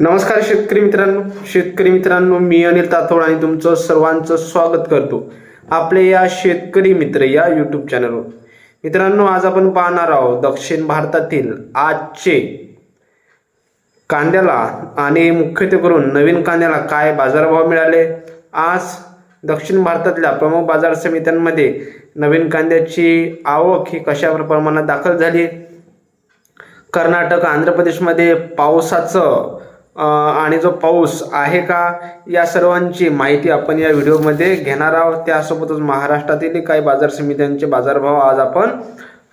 नमस्कार शेतकरी मित्रांनो. शेतकरी मित्रांनो मी अनिल ताथोड आणि तुमचं सर्वांचं स्वागत करतो आपले या शेतकरी मित्र या यूट्यूब चॅनलवर मित्रांनो आज आपण पाहणार आहोत दक्षिण भारतातील आजचे कांद्याला आणि मुख्यत्वे करून नवीन कांद्याला काय बाजारभाव मिळाले? आज दक्षिण भारतातल्या प्रमुख बाजार समित्यांमध्ये नवीन कांद्याची आवक ही कशा प्रमाणात दाखल झाली? कर्नाटक आंध्र प्रदेशमध्ये पावसाचं आणि जो पाऊस आहे का या सर्वांची माहिती आपण या व्हिडिओमध्ये घेणार आहोत. त्यासोबतच महाराष्ट्रातील काही बाजार समित्यांचे बाजारभाव आज आपण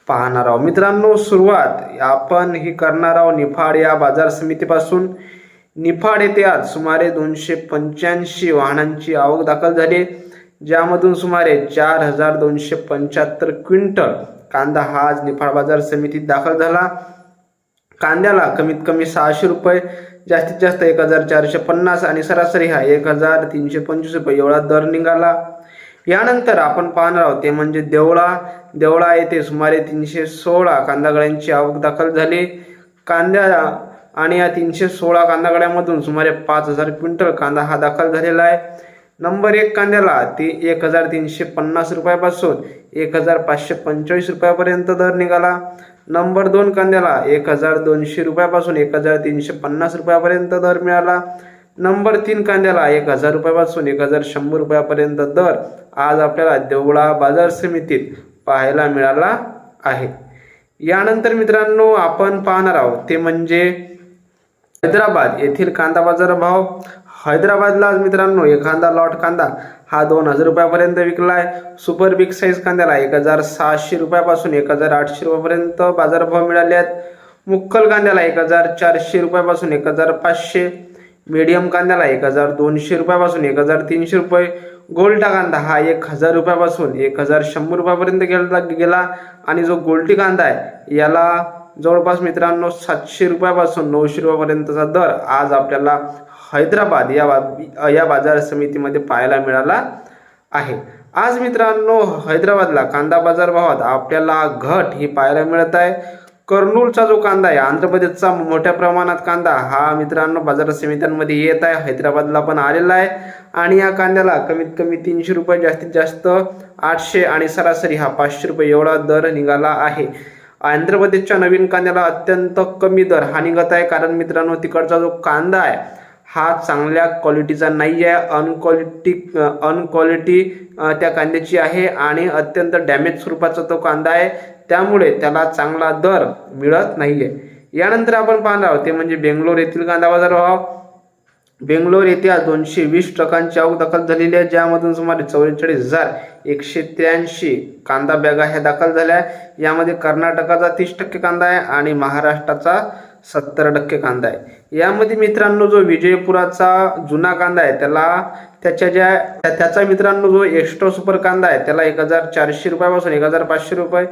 पाहणार आहोत. मित्रांनो सुरुवात आपण ही करणार आहोत निफाड या बाजार समितीपासून. निफाड येथे आज सुमारे दोनशे पंच्याऐंशी वाहनांची आवक दाखल झाली ज्यामधून सुमारे चार हजार दोनशे पंच्याहत्तर क्विंटल कांदा हा आज निफाड बाजार समितीत दाखल झाला. कांद्याला कमीत कमी सहाशे रुपये जास्तीत जास्त एक हजार चारशे पन्नास आणि सरासरी हा एक हजार तीनशे पंचवीस रुपये एवढा दर निघाला. यानंतर आपण पाहणार आहोत ते म्हणजे देवळा. देवळा येथे सुमारे तीनशे सोळा कांदागड्यांची आवक दाखल झाली. कांद्या आणि या तीनशे सोळा कांदागड्यामधून सुमारे पाच हजार क्विंटल कांदा हा दाखल झालेला आहे. नंबर एक कांद्याला ती एक हजार तीनशे पन्नास रुपयापासून एक हजार पाचशे पंचेचाळीस रुपयापर्यंत दर निघाला. नंबर दोन कांद्याला एक हजार दोनशे रुपयापासून एक हजार तीनशे पन्नास रुपयापर्यंत दर मिळाला. नंबर तीन कांद्याला एक हजार रुपयापासून एक हजार शंभर रुपयापर्यंत दर आज आपल्याला देवळा बाजार समितीत पाहायला मिळाला आहे. यानंतर मित्रांनो आपण पाहणार आहोत ते म्हणजे हैदराबाद येथील कांदा बाजार भाव. हैदराबादला आज मित्रांनो एखादा लॉट कांदा हा दोन हजार रुपयापर्यंत विकला आहे सुपर बिग साईज कांद्याला एक हजार सहाशे रुपयापासून एक हजार आठशे रुपयापर्यंत बाजारभाव मिळाले आहेत. मुक्कल कांद्याला एक हजार चारशे रुपयापासून एक हजार पाचशे. मीडियम कांद्याला एक हजार दोनशे रुपयापासून एक हजार तीनशे रुपये. गोल्टा कांदा हा एक हजार रुपयापासून एक हजार शंभर रुपयापर्यंत गेला गेला. आणि जो गोल्टी कांदा आहे याला जवळपास मित्रांनो सातशे रुपयापासून नऊशे रुपयापर्यंतचा दर आज आपल्याला हैदराबाद या बा या बाजार समितीमध्ये पाहायला मिळाला आहे. आज मित्रांनो हैदराबादला कांदा बाजार भावात आपल्याला घट ही पाहायला मिळत आहे. कर्नूलचा जो कांदा आहे आंध्र प्रदेशचा मोठ्या प्रमाणात कांदा हा मित्रांनो बाजार समित्यांमध्ये येत आहे. हैदराबादला पण आलेला आहे. आणि या कांद्याला कमीत कमी तीनशे रुपये जास्तीत जास्त आठशे आणि सरासरी हा पाचशे रुपये एवढा दर निघाला आहे. आंध्र प्रदेशच्या नवीन कांद्याला अत्यंत कमी दर. हा निघत आहे कारण मित्रांनो तिकडचा जो कांदा आहे हा चांगल्या क्वालिटीचा नाही आहे. अनक्वालिटी अनक्वालिटी त्या कांद्याची आहे आणि अत्यंत डॅमेज स्वरूपाचा तो कांदा आहे. त्यामुळे त्याला चांगला दर मिळत नाही आहे यानंतर आपण पाहणार आहोत ते म्हणजे बेंगलोर येथील कांदा बाजार भाव. बेंगलोर येथे आज दोनशे वीस ट्रकांची आवक दाखल झालेली आहे ज्यामधून सुमारे चौवेचाळीस हजार एकशे त्र्याऐंशी कांदा बॅगा ह्या दाखल झाल्या आहे यामध्ये कर्नाटकाचा तीस टक्के कांदा आहे आणि महाराष्ट्राचा सत्तर टक्के कांदा आहे. यामध्ये मित्रांनो जो विजयपुराचा जुना कांदा आहे त्याला त्याच्या ज्या त्या- त्याचा मित्रांनो जो एक्स्ट्रा सुपर कांदा आहे त्याला एक हजार चारशे रुपयापासून एक हजार पाचशे रुपये.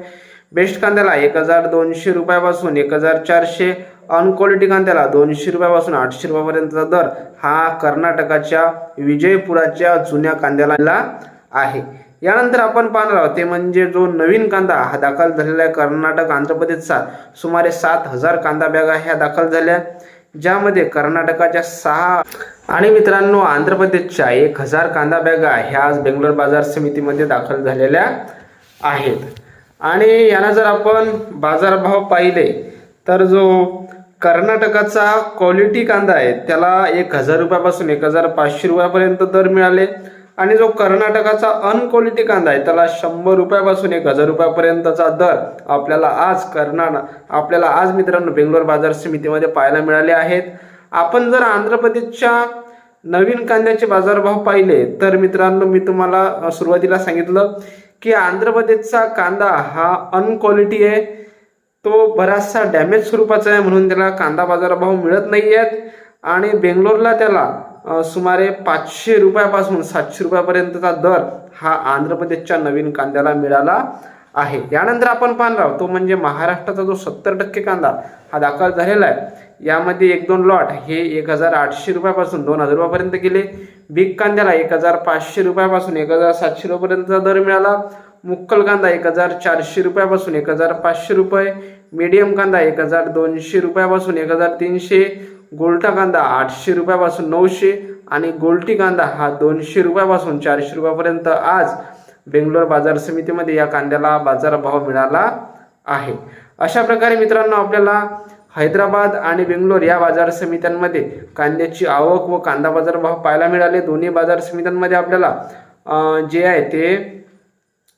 बेस्ट कांद्याला एक हजार दोनशे रुपयापासून एक हजार चारशे. अनक्वालिटी कांद्याला दोनशे रुपयापासून आठशे रुपयापर्यंतचा दर हा कर्नाटकाच्या विजयपुराच्या जुन्या कांद्याला आहे. यानंतर आपण पाहणार आहोत ते म्हणजे जो नवीन कांदा हा दाखल झालेला आहे कर्नाटक आंध्र प्रदेशचा सुमारे सात हजार कांदा बॅगा ह्या दाखल झाल्या. ज्यामध्ये कर्नाटकाच्या सहा आणि मित्रांनो आंध्र प्रदेशच्या एक हजार कांदा बॅगा ह्या आज बेंगलोर बाजार समितीमध्ये दाखल झालेल्या आहेत. आणि याला जर आपण बाजारभाव पाहिले तर जो कर्नाटकाचा क्वालिटी कांदा आहे त्याला एक हजार रुपयापासून एक हजार पाचशे रुपयापर्यंत दर मिळाले. आणि जो कर्नाटकाचा अनक्वालिटी कांदा आहे त्याला शंभर रुपयापासून एक हजार रुपयापर्यंतचा दर आपल्याला आज कर्नाटक आपल्याला आज मित्रांनो बेंगलोर बाजार समितीमध्ये पाहायला मिळाले आहेत. आपण जर आंध्र प्रदेशच्या नवीन कांद्याचे बाजारभाव पाहिले तर मित्रांनो मी तुम्हाला सुरुवातीला सांगितलं की आंध्र प्रदेशचा कांदा हा अनक्वालिटी आहे. तो बराचसा डॅमेज स्वरूपाचा आहे म्हणून त्याला कांदा बाजारभाव मिळत नाही आहेत आणि बेंगलोरला त्याला सुमारे पाचशे रुपयापासून सातशे रुपयापर्यंतचा दर हा आंध्र प्रदेशच्या नवीन कांद्याला मिळाला आहे. यानंतर आपण पाहणार तो म्हणजे महाराष्ट्राचा जो सत्तर टक्के कांदा हा दाखल झालेला आहे. यामध्ये एक दोन लॉट हे एक हजार आठशे रुपयापासून दोन हजार रुपयापर्यंत गेले. बिग कांद्याला एक हजार पाचशे रुपयापासून एक हजार सातशे रुपयापर्यंतचा दर मिळाला. मुक्कल कांदा एक हजार चारशे रुपयापासून एक हजार पाचशे रुपये मीडियम कांदा एक हजार दोनशे रुपयापासून एक हजार तीनशे गोलटा कांदा आठशे रुपयापासून नऊशे आणि गोलटी कांदा हा दोनशे रुपयापासून चारशे रुपयापर्यंत आज बेंगलोर बाजार समितीमध्ये या कांद्याला बाजारभाव मिळाला आहे. अशा प्रकारे मित्रांनो आपल्याला हैदराबाद आणि बेंगलोर या बाजार समित्यांमध्ये कांद्याची आवक व कांदा बाजारभाव पाहायला मिळाले. दोन्ही बाजार समित्यांमध्ये आपल्याला जे आहे ते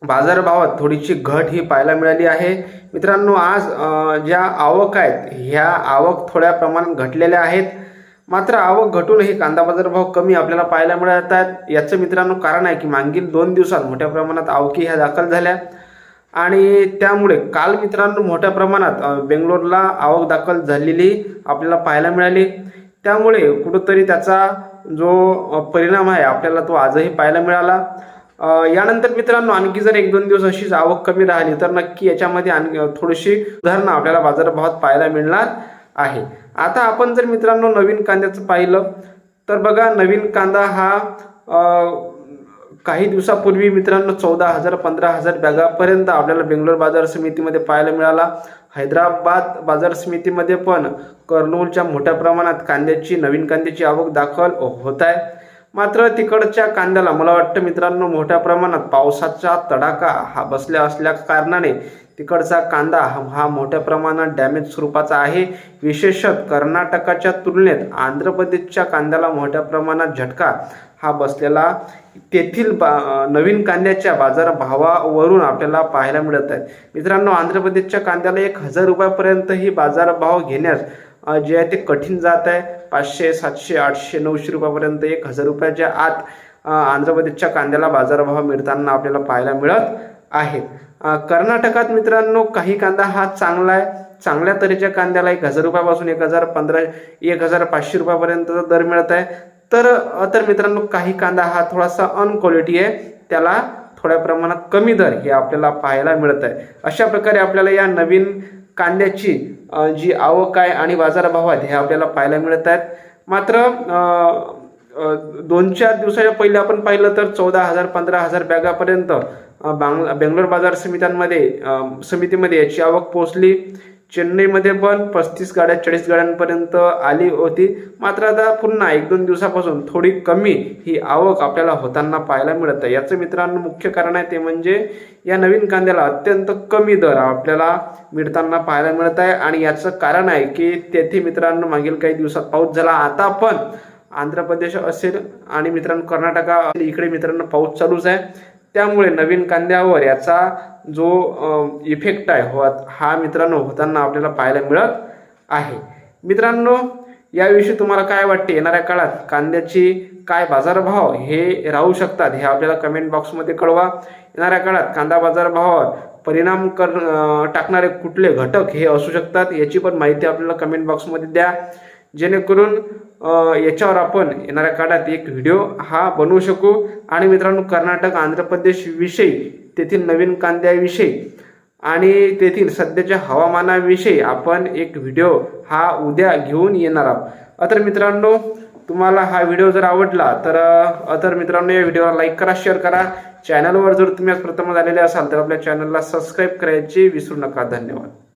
बाजारभावात थोडीशी घट ही पाहायला मिळाली आहे. मित्रांनो आज ज्या आवक आहेत ह्या आवक थोड्या प्रमाणात घटलेल्या आहेत. मात्र आवक घटूनही कांदा बाजार भाव कमी आपल्याला पाहायला मिळत आहेत. याचं मित्रांनो कारण आहे की मागील दोन दिवसात मोठ्या प्रमाणात आवकी ह्या दाखल झाल्या. आणि त्यामुळे काल मित्रांनो मोठ्या प्रमाणात बेंगलोरला आवक दाखल झालेली आपल्याला पाहायला मिळाली. त्यामुळे कुठंतरी त्याचा जो परिणाम आहे आपल्याला तो आजही पाहायला मिळाला. यानंतर मित्रांनो आणखी जर एक दोन दिवस अशीच आवक कमी राहिली तर नक्की याच्यामध्ये आणखी थोडीशी सुधारणा आपल्याला बाजारभावात पाहायला मिळणार आहे. आता आपण जर मित्रांनो नवीन कांद्याचं पाहिलं तर बघा नवीन कांदा हा काही दिवसापूर्वी मित्रांनो चौदा हजार पंधरा हजार बॅगापर्यंत आपल्याला बेंगलोर बाजार समितीमध्ये पाहायला मिळाला. हैदराबाद बाजार समितीमध्ये पण कर्नूलच्या मोठ्या प्रमाणात कांद्याची नवीन कांद्याची आवक दाखल होत आहे. मात्र तिकडच्या कांद्याला मला वाटतं मित्रांनो मोठ्या प्रमाणात पावसाचा तडाखा हा बसल्या असल्या कारणाने तिकडचा कांदा हा मोठ्या प्रमाणात डॅमेज स्वरूपाचा आहे. विशेषत कर्नाटकाच्या तुलनेत आंध्र प्रदेशच्या कांद्याला मोठ्या प्रमाणात झटका हा बसलेला तेथील बा नवीन कांद्याच्या बाजार भावावरून आपल्याला पाहायला मिळत आहे. मित्रांनो आंध्र प्रदेशच्या कांद्याला एक हजार रुपयापर्यंतही बाजारभाव घेण्यास जे आहे ते कठीण जात आहे. पाचशे सातशे आठशे नऊशे रुपयापर्यंत एक हजार रुपयाच्या आत आंध्र प्रदेशच्या कांद्याला बाजारभाव मिळताना आपल्याला पाहायला मिळत आहे. कर्नाटकात मित्रांनो काही कांदा हा चांगला आहे चांगल्या तऱ्हेच्या कांद्याला एक हजार रुपयापासून एक हजार पंधरा एक हजार पाचशे रुपयापर्यंत दर मिळत आहे तर तर मित्रांनो काही कांदा हा थोडासा अनक्वालिटी आहे. त्याला थोड्या प्रमाणात कमी दर हे आपल्याला पाहायला मिळत आहे अशा प्रकारे आपल्याला या नवीन कांद्याची जी आवक आहे आणि बाजारभाव आहेत हे आपल्याला पाहायला मिळत आहेत. मात्र दोन चार दिवसाच्या पहिले आपण पाहिलं तर चौदा हजार पंधरा हजार बॅगापर्यंत बांग बेंगलोर बाजार समित्यांमध्ये समितीमध्ये याची आवक पोहोचली. चेन्नईमध्ये पण पस्तीस गाड्या चाळीस गाड्यांपर्यंत आली होती. मात्र आता पुन्हा एक दोन दिवसापासून थोडी कमी ही आवक आपल्याला होताना पाहायला मिळत आहे. याचं मित्रांनो मुख्य कारण आहे ते म्हणजे या नवीन कांद्याला अत्यंत कमी दर आपल्याला मिळताना पाहायला मिळत आहे. आणि याचं कारण आहे की तेथे मित्रांनो मागील काही दिवसात पाऊस झाला. आता पण आंध्र प्रदेश असेल आणि मित्रांनो कर्नाटका इकडे मित्रांनो पाऊस चालूच आहे. त्यामुळे नवीन कांद्यावर याचा जो इफेक्ट आहे हो हा मित्रांनो होताना आपल्याला पाहायला मिळत आहे. मित्रांनो याविषयी तुम्हाला काय वाटते? येणाऱ्या काळात कांद्याची काय बाजारभाव हे राहू शकतात हे आपल्याला कमेंट बॉक्समध्ये कळवा. येणाऱ्या काळात कांदा बाजारभावावर परिणाम कर टाकणारे कुठले घटक हे असू शकतात याची पण माहिती आपल्याला कमेंट बॉक्समध्ये द्या. जेणेकरून याच्यावर आपण येणाऱ्या काळात एक व्हिडिओ हा बनवू शकू. आणि मित्रांनो कर्नाटक आंध्र प्रदेशविषयी तेथील नवीन कांद्याविषयी आणि तेथील सध्याच्या हवामानाविषयी आपण एक व्हिडिओ हा उद्या घेऊन येणार आहोत. तर मित्रांनो तुम्हाला हा व्हिडिओ जर आवडला तर अतर तर मित्रांनो या व्हिडिओला लाईक करा शेअर करा. चॅनलवर जर तुम्ही आज प्रथम झालेले असाल तर आपल्या चॅनलला सबस्क्राईब करायचे विसरू नका. धन्यवाद.